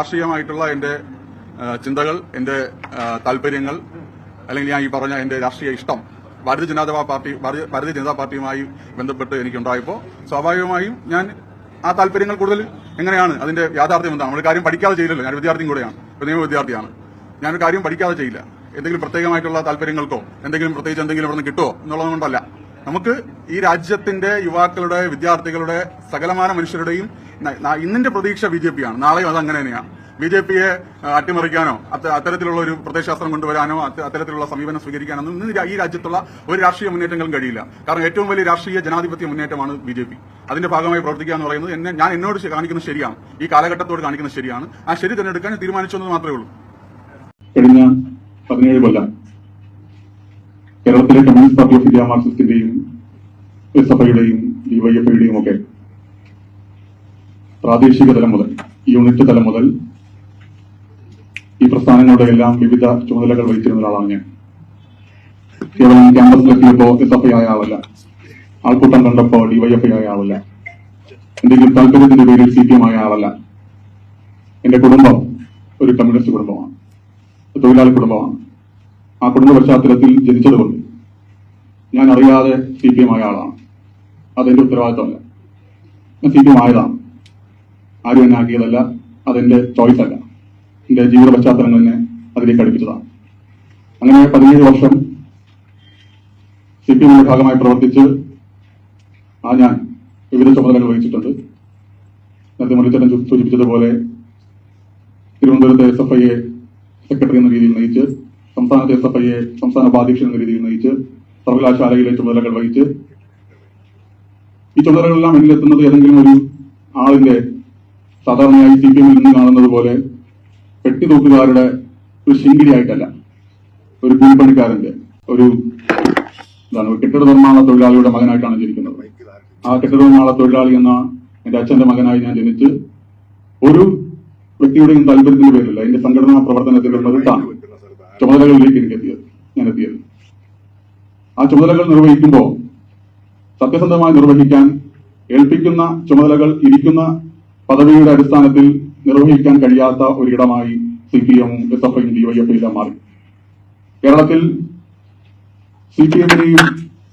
രാഷ്ട്രീയമായിട്ടുള്ള എന്റെ ചിന്തകൾ എന്റെ താല്പര്യങ്ങൾ അല്ലെങ്കിൽ ഞാൻ ഈ പറഞ്ഞ എന്റെ രാഷ്ട്രീയ ഇഷ്ടം ഭാരതീയ ജനതാ പാർട്ടി ഭാരതീയ ജനതാ പാർട്ടിയുമായി ബന്ധപ്പെട്ട് എനിക്കുണ്ടായപ്പോൾ സ്വാഭാവികമായും ഞാൻ ആ താല്പര്യങ്ങൾ കൂടുതൽ എങ്ങനെയാണ് അതിന്റെ യാഥാർത്ഥ്യം എന്താണ്? നമ്മൾ കാര്യം പഠിക്കാതെ ചെയ്യില്ലല്ലോ. ഞാൻ വിദ്യാർത്ഥിയും കൂടെയാണ്. നിയമ വിദ്യാർത്ഥിയാണ്. ഞാനൊരു കാര്യം പഠിക്കാതെ ചെയ്യില്ല. എന്തെങ്കിലും പ്രത്യേകമായിട്ടുള്ള താല്പര്യങ്ങൾക്കോ എന്തെങ്കിലും പ്രത്യേകിച്ച് എന്തെങ്കിലും ഇവിടെ നിന്ന് കിട്ടുമോ എന്നുള്ളത് കൊണ്ടല്ല നമുക്ക് ഈ രാജ്യത്തിന്റെ യുവാക്കളുടെ വിദ്യാർത്ഥികളുടെ സകലമാന മനുഷ്യരുടെയും ഇന്നിന്റെ പ്രതീക്ഷ ബി ജെ പി ആണ്. നാളെയും അത് അങ്ങനെ തന്നെയാണ്. ബി ജെ പിയെ അട്ടിമറിക്കാനോ അത്ത- അത്തരത്തിലുള്ള ഒരു പ്രത്യയശാസ്ത്രം കൊണ്ടുവരാനോ അത്ത- അത്തരത്തിലുള്ള സമീപനം സ്വീകരിക്കാനോ ഇന്ന് ഈ രാജ്യത്തുള്ള ഒരു രാഷ്ട്രീയ മുന്നേറ്റങ്ങളും കഴിയില്ല. കാരണം ഏറ്റവും വലിയ രാഷ്ട്രീയ ജനാധിപത്യ മുന്നേറ്റമാണ് ബി ജെ പി. അതിന്റെ ഭാഗമായി പ്രവർത്തിക്കുക എന്ന് പറയുന്നത് എന്നെ ഞാൻ എന്നോട് കാണിക്കുന്നത് ശരിയാണ്. ഈ കാലഘട്ടത്തോട് കാണിക്കുന്നത് ശരിയാണ്. ആ ശരി തിരഞ്ഞെടുക്കാൻ തീരുമാനിച്ചു എന്ന് മാത്രമേ ഉള്ളൂ. കഴിഞ്ഞ പതിനേഴ് കൊല്ലം. കേരളത്തിലെ കമ്മ്യൂണിസ്റ്റ് പാർട്ടി ഓഫ് ഇന്ത്യ മാർക്സിസ്റ്റിന്റെയും എസ് എഫ് ഐയുടെയും ഡിവൈഎഫ്ഐയുടെയും ഒക്കെ പ്രാദേശിക തലം മുതൽ യൂണിറ്റ് തലം മുതൽ ഈ പ്രസ്ഥാനങ്ങളുടെ എല്ലാം വിവിധ ചുമതലകൾ വഹിച്ചിരുന്ന ഒരാളാണ് ഞാൻ. കേവലം ക്യാമ്പസിലെത്തിയപ്പോ എസ് എഫ് ഐ ആയ ആളല്ല. ആൾക്കൂട്ടം കണ്ടപ്പോ ഡിവൈഎഫ്ഐ ആയ ആളല്ല. എന്തെങ്കിലും താല്പര്യത്തിന്റെ പേരിൽ സി പി എം ആയ ആളല്ല. എന്റെ കുടുംബം ഒരു കമ്മ്യൂണിസ്റ്റ് കുടുംബമാണ്. തൊഴിലാളി കുടുംബമാണ്. ആ കുടുംബ പശ്ചാത്തലത്തിൽ ജനിച്ചതുകൊണ്ട് ഞാൻ അറിയാതെ സി പി എം ആയ ആളാണ് അതെന്റെ ഉത്തരവാദിത്തമല്ല ഞാൻ സി പി എം ആയതാണ്. ആരും എന്നെ ആക്കിയതല്ല. അതെന്റെ ചോയ്സ് അല്ല. എന്റെ ജീവിത പശ്ചാത്തലം തന്നെ അതിലേക്ക് അടുപ്പിച്ചതാണ്. അങ്ങനെ പതിനേഴ് വർഷം സി പി എമ്മിന്റെ ഭാഗമായി പ്രവർത്തിച്ച് ആ ഞാൻ വിവിധ ചുമതലകൾ വഹിച്ചിട്ടുണ്ട്. നേരത്തെ മുരളിച്ചേട്ടൻ സൂചിപ്പിച്ചതുപോലെ തിരുവനന്തപുരത്തെ എസ് എഫ് ഐയെ സെക്രട്ടറി എന്ന രീതിയിൽ നയിച്ച് സംസ്ഥാനത്തെ എസ് എഫ് ഐയെ സംസ്ഥാന ഉപാധ്യക്ഷൻ എന്ന രീതിയിൽ നയിച്ച് സർവകലാശാലയിലെ ചുമതലകൾ വഹിച്ച് ഈ ചുമതലകളെല്ലാം എന്നിലെത്തുന്നത് ഏതെങ്കിലും ഒരു ആളിന്റെ സാധാരണയായി സി പി എമ്മിൽ നിന്ന് കാണുന്നത് പോലെ പെട്ടിതൂക്കുകാരുടെ ഒരു ശിങ്കിടിയായിട്ടല്ല. ഒരു കൂലിപ്പണിക്കാരന്റെ ഒരു എന്താണ് കെട്ടിട നിർമ്മാണ തൊഴിലാളിയുടെ മകനായിട്ടാണ് ജനിക്കുന്നത്. ആ കെട്ടിട നിർമ്മാണ തൊഴിലാളി എന്ന എന്റെ അച്ഛന്റെ മകനായി ഞാൻ ജനിച്ച് ഒരു വ്യക്തിയുടെയും താല്പര്യത്തിന്റെ പേരില്ല എന്റെ സംഘടനാ പ്രവർത്തനത്തിലുള്ള ചുമതലകളിലേക്ക് എനിക്ക് എത്തിയത് ഞാൻ എത്തിയത് ആ ചുമതലകൾ നിർവഹിക്കുമ്പോൾ സത്യസന്ധമായി നിർവഹിക്കാൻ ഏൽപ്പിക്കുന്ന ചുമതലകൾ ഇരിക്കുന്ന പദവിയുടെ അടിസ്ഥാനത്തിൽ നിർവഹിക്കാൻ കഴിയാത്ത ഒരിടമായി C P M S F ഐയും എല്ലാം മാറി. കേരളത്തിൽ സി പി എമ്മിനെയും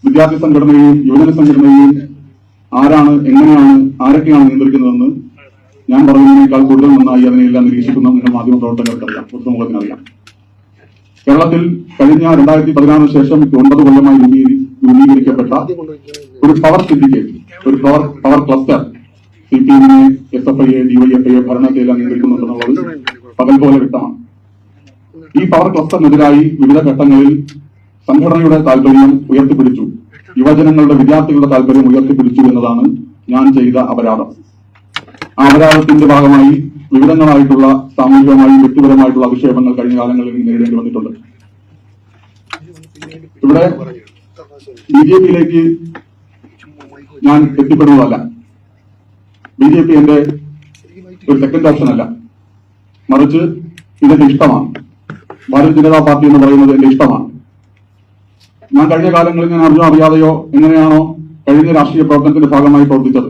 വിദ്യാർത്ഥി സംഘടനയെയും യുവജന സംഘടനയെയും ആരാണ് എങ്ങനെയാണ് ആരൊക്കെയാണ് നിയന്ത്രിക്കുന്നതെന്ന് ഞാൻ പറഞ്ഞതിനേക്കാൾ കൂടുതൽ നന്നായി അതിനെല്ലാം നിരീക്ഷിക്കുന്ന നിങ്ങൾ മാധ്യമ പ്രവർത്തകർക്കറിയാം പൊതുസമൂഹത്തിനറിയാം. കേരളത്തിൽ കഴിഞ്ഞ രണ്ടായിരത്തി പതിനാറിന് ശേഷം ഒൻപത് കൊല്ലമായി രൂപീകരി- രൂപീകരിക്കപ്പെട്ട ഒരു പവർ സിൻഡിക്കേറ്റ് ഒരു power power cluster C P എമ്മിനെ എസ് എഫ് ഐയെ ഡിവൈഎഫ്ഐയെ ഭരണത്തിൽ നിയന്ത്രിക്കുന്നുണ്ടെന്നുള്ളത് പകൽ പോലെ വ്യക്തമാണ്. ഈ പവർ ക്ലസ്റ്ററിനെതിരായി വിവിധ ഘട്ടങ്ങളിൽ സംഘടനയുടെ താല്പര്യം ഉയർത്തിപ്പിടിച്ചു. യുവജനങ്ങളുടെ വിദ്യാർത്ഥികളുടെ താല്പര്യം ഉയർത്തിപ്പിടിച്ചു എന്നതാണ് ഞാൻ ചെയ്ത അപരാധം. ആ അപരാധത്തിന്റെ ഭാഗമായി വിവിധങ്ങളായിട്ടുള്ള സാമൂഹികമായും വ്യക്തിപരമായിട്ടുള്ള അധിക്ഷേപങ്ങൾ കഴിഞ്ഞ കാലങ്ങളിൽ നേരിടേണ്ടി വന്നിട്ടുണ്ട്. ഇവിടെ ബി ജെ പിയിലേക്ക് ഞാൻ എത്തിപ്പെടുന്നതല്ല. ബി ജെ പി എന്റെ ഒരു സെക്കൻഡ് ഓപ്ഷൻ അല്ല. മറിച്ച് ഇതെന്റെ ഇഷ്ടമാണ്. ഭാരതീയ ജനതാ പാർട്ടി എന്ന് പറയുന്നത് എന്റെ ഇഷ്ടമാണ്. ഞാൻ കഴിഞ്ഞ കാലങ്ങളിൽ ഞാൻ അറിഞ്ഞോ അറിയാതെയോ എങ്ങനെയാണോ കഴിഞ്ഞ രാഷ്ട്രീയ പ്രവർത്തനത്തിന്റെ ഭാഗമായി പ്രവർത്തിച്ചത്.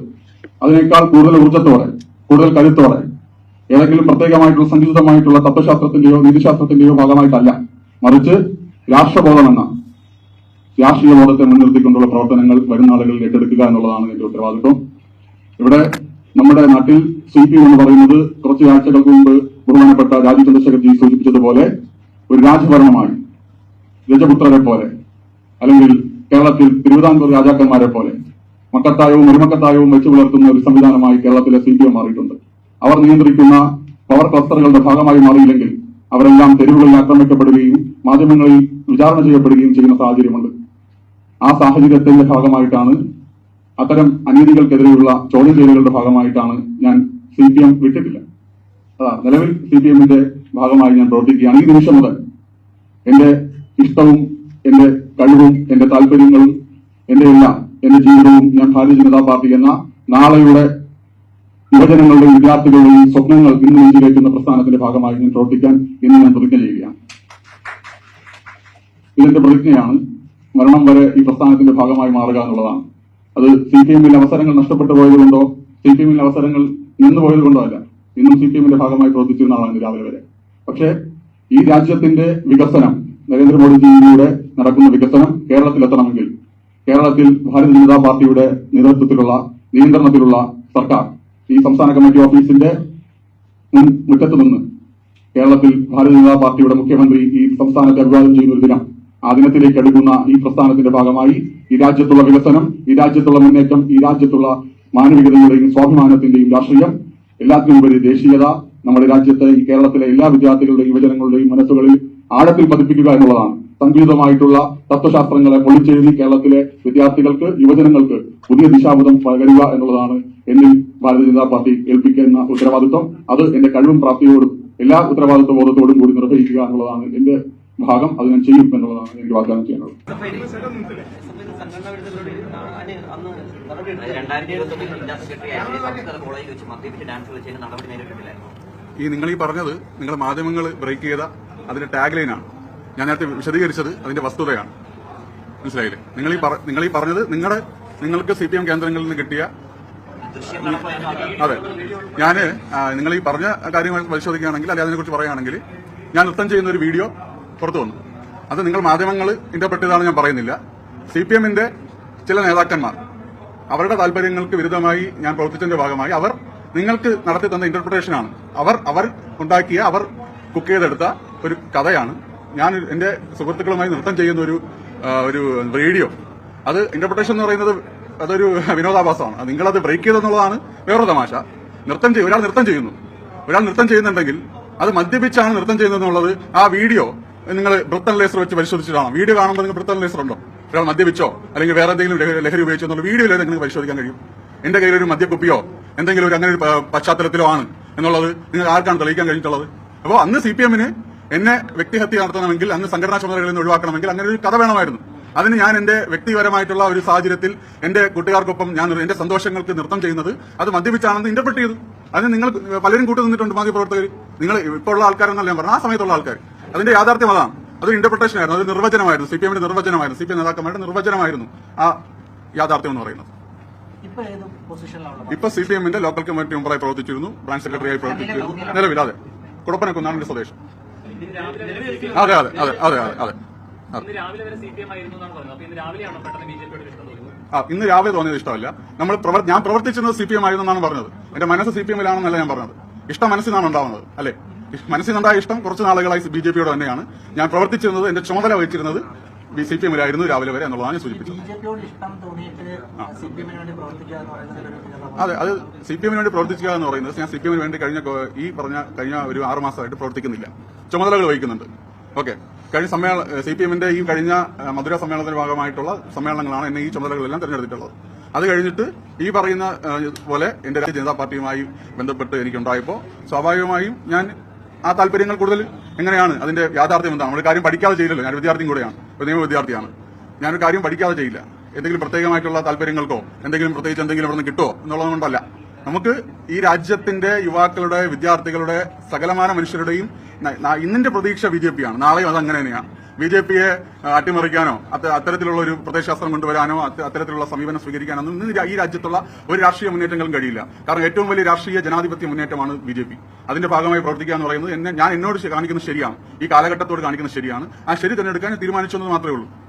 അതിനേക്കാൾ കൂടുതൽ ഊർജത്തോടെ കൂടുതൽ കരുത്തോടെ ഏതെങ്കിലും പ്രത്യേകമായിട്ടുള്ള സങ്കുചിതമായിട്ടുള്ള തത്വശാസ്ത്രത്തിന്റെയോ നീതിശാസ്ത്രത്തിന്റെയോ ഭാഗമായിട്ടല്ല. മറിച്ച് രാഷ്ട്രബോധമെന്ന രാഷ്ട്രീയ ബോധത്തെ മുൻനിർത്തിക്കൊണ്ടുള്ള പ്രവർത്തനങ്ങൾ വരും നാളുകളിൽ ഏറ്റെടുക്കുക എന്നുള്ളതാണ് എന്റെ ഉത്തരവാദിത്വം. ഇവിടെ നമ്മുടെ നാട്ടിൽ സി പി എന്ന് പറയുന്നത് കുറച്ച് ആഴ്ചകൾക്ക് മുമ്പ് ബഹുമാനപ്പെട്ട രാജീവ് ചന്ദ്രശേഖർജി സൂചിപ്പിച്ചതുപോലെ ഒരു രാജഭരണമായി രജപുത്രരെ പോലെ അല്ലെങ്കിൽ കേരളത്തിൽ തിരുവിതാംകൂർ രാജാക്കന്മാരെ പോലെ മക്കത്തായവും മരുമക്കത്തായവും വെച്ചു പുലർത്തുന്ന ഒരു സംവിധാനമായി കേരളത്തിലെ സി പി എം മാറിയിട്ടുണ്ട്. അവർ നിയന്ത്രിക്കുന്ന പവർ ക്ലസ്റ്ററുകളുടെ ഭാഗമായി മാറിയില്ലെങ്കിൽ അവരെല്ലാം തെരുവുകളിൽ ആക്രമിക്കപ്പെടുകയും മാധ്യമങ്ങളിൽ വിചാരണ ചെയ്യപ്പെടുകയും ചെയ്യുന്ന സാഹചര്യമുണ്ട്. ആ സാഹചര്യത്തിന്റെ ഭാഗമായിട്ടാണ് അത്തരം അനീതികൾക്കെതിരെയുള്ള ചോദ്യം ചെയ്യലുകളുടെ ഭാഗമായിട്ടാണ് ഞാൻ സി പി എം വിട്ടിട്ടില്ല. നിലവിൽ സി പി എമ്മിന്റെ ഭാഗമായി ഞാൻ പ്രവർത്തിക്കുകയാണ്. ഈ നിമിഷം മുതൽ എന്റെ ഇഷ്ടവും എന്റെ കഴിവും എന്റെ താല്പര്യങ്ങളും എന്റെ എല്ലാം എന്റെ ജീവിതവും ഞാൻ ഭാരതീയ ജനതാ പാർട്ടി എന്ന നാളെയുടെ യുവജനങ്ങളുടെയും വിദ്യാർത്ഥികളുടെയും സ്വപ്നങ്ങൾ ഇന്ന് നെഞ്ചിലേക്കുന്ന പ്രസ്ഥാനത്തിന്റെ ഭാഗമായി ഞാൻ പ്രവർത്തിക്കാൻ ഇന്ന് ഞാൻ പ്രതിജ്ഞ ചെയ്യുകയാണ്. ഇതിന്റെ പ്രതിജ്ഞയാണ് മരണം വരെ ഈ പ്രസ്ഥാനത്തിന്റെ ഭാഗമായി മാറുക എന്നുള്ളതാണ്. അത് സി പി എമ്മിൽ അവസരങ്ങൾ നഷ്ടപ്പെട്ടു പോയതുകൊണ്ടോ സി പി എമ്മിൽ അവസരങ്ങൾ നിന്നു പോയതുകൊണ്ടോ അല്ല ഇന്നും സി പി എമ്മിന്റെ ഭാഗമായി പ്രവർത്തിച്ചിരുന്ന ആളാണ് രാവിലെ വരെ. പക്ഷേ ഈ രാജ്യത്തിന്റെ വികസനം നരേന്ദ്രമോദിജിയിലൂടെ നടക്കുന്ന വികസനം കേരളത്തിലെത്തണമെങ്കിൽ കേരളത്തിൽ ഭാരതീയ ജനതാ പാർട്ടിയുടെ നേതൃത്വത്തിലുള്ള നിയന്ത്രണത്തിലുള്ള സർക്കാർ ഈ സംസ്ഥാന കമ്മിറ്റി ഓഫീസിന്റെ മുൻ മുറ്റത്ത് നിന്ന് കേരളത്തിൽ ഭാരതീയ ജനതാ പാർട്ടിയുടെ മുഖ്യമന്ത്രി ഈ സംസ്ഥാനത്തെ അഭിവാദം ചെയ്യുന്ന ദിനം. ആ ദിനത്തിലേക്ക് അടുക്കുന്ന ഈ പ്രസ്ഥാനത്തിന്റെ ഭാഗമായി ഈ രാജ്യത്തുള്ള വികസനം ഈ രാജ്യത്തുള്ള മുന്നേറ്റം ഈ രാജ്യത്തുള്ള മാനവികതയുടെയും സ്വാഭിമാനത്തിന്റെയും രാഷ്ട്രീയം എല്ലാത്തിനും ഉപരി ദേശീയത നമ്മുടെ രാജ്യത്തെ ഈ കേരളത്തിലെ എല്ലാ വിദ്യാർത്ഥികളുടെയും യുവജനങ്ങളുടെയും മനസ്സുകളിൽ ആഴത്തിൽ പതിപ്പിക്കുക എന്നുള്ളതാണ്. സംഗീതമായിട്ടുള്ള തത്വശാസ്ത്രങ്ങളെ പൊളിച്ചെഴുതി കേരളത്തിലെ വിദ്യാർത്ഥികൾക്ക് യുവജനങ്ങൾക്ക് പുതിയ ദിശാബോധം പകരുക എന്നുള്ളതാണ് എന്നിൽ ഭാരതീയ ജനതാ പാർട്ടി ഏൽപ്പിക്കുന്ന ഉത്തരവാദിത്വം. അത് എന്റെ കഴിവും പ്രാപ്തിയോടും എല്ലാ ഉത്തരവാദിത്വ ബോധത്തോടും കൂടി നിർവഹിക്കുക എന്നുള്ളതാണ് എന്റെ ഭാഗം. അത് ഞാൻ ചെയ്യും എന്നുള്ളതാണ് എനിക്ക് വാഗ്ദാനം ചെയ്യാനുള്ളത് നേരിട്ടിട്ടില്ലായിരുന്നു ഈ നിങ്ങൾ ഈ പറഞ്ഞത് നിങ്ങളുടെ മാധ്യമങ്ങൾ ബ്രേക്ക് ചെയ്ത അതിന്റെ ടാഗ് ലൈനാണ് ഞാൻ നേരത്തെ വിശദീകരിച്ചത് അതിന്റെ വസ്തുതയാണ്. മനസ്സിലായില്ലേ? നിങ്ങൾ ഈ നിങ്ങൾ ഈ പറഞ്ഞത് നിങ്ങളുടെ നിങ്ങൾക്ക് സി പി എം കേന്ദ്രങ്ങളിൽ നിന്ന് കിട്ടിയ അതെ. ഞാൻ നിങ്ങൾ ഈ പറഞ്ഞ കാര്യങ്ങൾ പരിശോധിക്കുകയാണെങ്കിൽ അല്ലെങ്കിൽ അതിനെക്കുറിച്ച് പറയുകയാണെങ്കിൽ ഞാൻ നൃത്തം ചെയ്യുന്ന ഒരു വീഡിയോ പുറത്തു വന്നു. അത് നിങ്ങൾ മാധ്യമങ്ങൾ ഇന്റർപ്രറ്റ് ചെയ്താണ് ഞാൻ പറയുന്നില്ല. സി പി എമ്മിന്റെ ചില നേതാക്കന്മാർ അവരുടെ താല്പര്യങ്ങൾക്ക് വിരുദ്ധമായി ഞാൻ പ്രവർത്തിച്ചതിന്റെ ഭാഗമായി അവർ നിങ്ങൾക്ക് നടത്തി തന്ന ഇന്റർപ്രിട്ടേഷനാണ് അവർ അവർ ഉണ്ടാക്കിയ അവർ കുക്ക് ചെയ്തെടുത്ത ഒരു കഥയാണ്. ഞാൻ എന്റെ സുഹൃത്തുക്കളുമായി നൃത്തം ചെയ്യുന്ന ഒരു ഒരു റേഡിയോ. അത് ഇന്റർപ്രിട്ടേഷൻ എന്ന് പറയുന്നത് അതൊരു വിനോദാഭാസമാണ്. നിങ്ങളത് ബ്രേക്ക് ചെയ്തെന്നുള്ളതാണ് വേറൊരു തമാശ. നൃത്തം ചെയ്യും ഒരാൾ നൃത്തം ചെയ്യുന്നു. ഒരാൾ നൃത്തം ചെയ്യുന്നുണ്ടെങ്കിൽ അത് മദ്യപിച്ചാണ് നൃത്തം ചെയ്യുന്നതെന്നുള്ളത് ആ വീഡിയോ നിങ്ങൾ ബ്രിത്തൻ ലേസർ വെച്ച് പരിശോധിച്ചിട്ടാണ്? വീഡിയോ കാണുമ്പോൾ നിങ്ങൾ ബ്രിത്തൻ ലേസർ ഉണ്ടോ? ഒരാൾ മദ്യപിച്ചോ? അല്ലെങ്കിൽ വേറെ എന്തെങ്കിലും ലഹ- ലഹരി ഉപയോഗിച്ചോ എന്നുള്ള വീഡിയോയിൽ നിങ്ങൾക്ക് പരിശോധിക്കാൻ കഴിയും. എന്റെ കയ്യിൽ ഒരു മദ്യക്കുപ്പിയോ എന്തെങ്കിലും ഒരു അങ്ങനെ ഒരു പശ്ചാത്തലത്തിലോ ആണ് എന്നുള്ളത് നിങ്ങൾ ആർക്കാണ് തെളിയിക്കാൻ കഴിഞ്ഞിട്ടുള്ളത്? അപ്പോൾ അന്ന് സി പി എമ്മിന് എന്നെ വ്യക്തിഹത്യ നടത്തണമെങ്കിൽ അന്ന് സംഘടനാ ചുമതലകളിൽ നിന്ന് ഒഴിവാക്കണമെങ്കിൽ അങ്ങനെ ഒരു കഥ വേണമായിരുന്നു. അതിന് ഞാൻ എന്റെ വ്യക്തിപരമായിട്ടുള്ള ഒരു സാഹചര്യത്തിൽ എന്റെ കൂട്ടുകാർക്കൊപ്പം ഞാൻ എന്റെ സന്തോഷങ്ങൾക്ക് നൃത്തം ചെയ്യുന്നത് അത് മദ്യപിച്ചാണെന്ന് ഇന്റർപ്രറ്റ് ചെയ്തു. അതിന് നിങ്ങൾ പലരും കൂട്ടു നിന്നിട്ടുണ്ട് മാധ്യമപ്രവർത്തകർ നിങ്ങൾ ഇപ്പോൾ ഉള്ള ആൾക്കാരെന്നല്ല ഞാൻ പറഞ്ഞു ആ സമയത്തുള്ള ആൾക്കാർ അതിന്റെ യാഥാർത്ഥ്യം അതാണ്. അതൊരു ഇന്റർപ്രിട്ടേഷൻ ആയിരുന്നു. അത് നിർവചനമായിരുന്നു. സി പി എമ്മിന്റെ നിർവചനമായിരുന്നു. സി പി എം നേതാക്കന്മാരുടെ നിർവചനമായിരുന്നു ആ യാഥാർത്ഥ്യം എന്ന് പറയുന്നത്. ഇപ്പൊ സി പി എമ്മിന്റെ ലോക്കൽ കമ്മിറ്റി മെമ്പറായി പ്രവർത്തിച്ചിരുന്നു. ബ്രാഞ്ച് സെക്രട്ടറിയായി പ്രവർത്തിച്ചിരുന്നു. നിലവിൽ അതെ. കുടപ്പനക്കുന്നാണ് സ്വദേശം. അതെ അതെ അതെ അതെ. അതെ അതെ ആ ഇന്ന് രാവിലെ തോന്നിയത് ഇഷ്ടമല്ല. നമ്മൾ ഞാൻ പ്രവർത്തിച്ചിരുന്നത് സി പി എം ആയിരുന്നു എന്നാണ് പറഞ്ഞത്. എന്റെ മനസ്സ് സി പി എമ്മിലാണെന്നല്ല ഞാൻ പറഞ്ഞത്. ഇഷ്ടം മനസ്സിൽ നിന്നാണ് ഉണ്ടാവുന്നത് അല്ലെ? മനസ്സിൽ നിന്നുണ്ടായ ഇഷ്ടം കുറച്ച് നാളുകളായി ബി ജെ പിയോട് തന്നെയാണ്. ഞാൻ പ്രവർത്തിച്ചിരുന്നത് എന്റെ ചുമതല വഹിച്ചിരുന്നത് സി പി എമ്മിലായിരുന്നു രാവിലെ വരെ എന്നുള്ളതാണ് സൂചിപ്പിച്ചത്. ബി അതെ അത് സി പി എമ്മിന് വേണ്ടി പ്രവർത്തിക്കുക എന്ന് പറയുന്നത് ഞാൻ സി പി എമ്മിന് വേണ്ടി കഴിഞ്ഞ ഈ പറഞ്ഞ കഴിഞ്ഞ ഒരു ആറ് മാസമായിട്ട് പ്രവർത്തിക്കുന്നില്ല. ചുമതലകൾ വഹിക്കുന്നുണ്ട്. ഓക്കെ. കഴിഞ്ഞ സമ്മേളന സി പി എമ്മിന്റെ ഈ കഴിഞ്ഞ മധുര സമ്മേളനത്തിന്റെ ഭാഗമായിട്ടുള്ള സമ്മേളനങ്ങളാണ് എന്നെ ഈ ചുമതലകളെല്ലാം തെരഞ്ഞെടുത്തിട്ടുള്ളത്. അത് കഴിഞ്ഞിട്ട് ഈ പറയുന്ന പോലെ എന്റെ രാജ്യ ജനതാ പാർട്ടിയുമായി ബന്ധപ്പെട്ട് എനിക്കുണ്ടായപ്പോൾ സ്വാഭാവികമായും ഞാൻ ആ താല്പര്യങ്ങൾ കൂടുതൽ എങ്ങനെയാണ് അതിന്റെ യാഥാർത്ഥ്യം എന്താണ്? നമ്മൾ കാര്യം പഠിക്കാതെ ചെയ്തല്ലോ ഞാൻ വിദ്യാർത്ഥിയും കൂടെയാണ്. ഒരു നിയമ വിദ്യാർത്ഥിയാണ്. ഞാനൊരു കാര്യം പഠിക്കാതെ ചെയ്യില്ല. എന്തെങ്കിലും പ്രത്യേകമായിട്ടുള്ള താല്പര്യങ്ങൾക്കോ എന്തെങ്കിലും പ്രത്യേകിച്ച് എന്തെങ്കിലും ഇവിടെ കിട്ടുമോ എന്നുള്ളത് കൊണ്ടല്ല. നമുക്ക് ഈ രാജ്യത്തിന്റെ യുവാക്കളുടെ വിദ്യാർത്ഥികളുടെ സകലമാന മനുഷ്യരുടെയും ഇന്നിന്റെ പ്രതീക്ഷ ബി ജെ പി ആണ്. നാളെയും അത് അങ്ങനെ തന്നെയാണ് ബി ജെ പിയെ അട്ടിമറിക്കാനോ അത്തരത്തിലുള്ള ഒരു പ്രദേശാസ്ത്രം കൊണ്ടുവരാനോ അത്ത- അത്തരത്തിലുള്ള സമീപനം സ്വീകരിക്കാനോ ഒന്നും ഈ രാജ്യത്തുള്ള ഒരു രാഷ്ട്രീയ മുന്നേറ്റങ്ങളും കഴിയില്ല. കാരണം ഏറ്റവും വലിയ രാഷ്ട്രീയ ജനാധിപത്യ മുന്നേറ്റമാണ് ബി ജെ പി. അതിന്റെ ഭാഗമായി പ്രവർത്തിക്കുക എന്ന് പറയുന്നത് എന്നെ ഞാൻ എന്നോട് കാണിക്കുന്നത് ശരിയാണ്. ഈ കാലഘട്ടത്തോട് കാണിക്കുന്നത് ശരിയാണ്. ആ ശരി തിരഞ്ഞെടുക്കാൻ തീരുമാനിച്ചെന്ന് മാത്രമേ ഉള്ളൂ.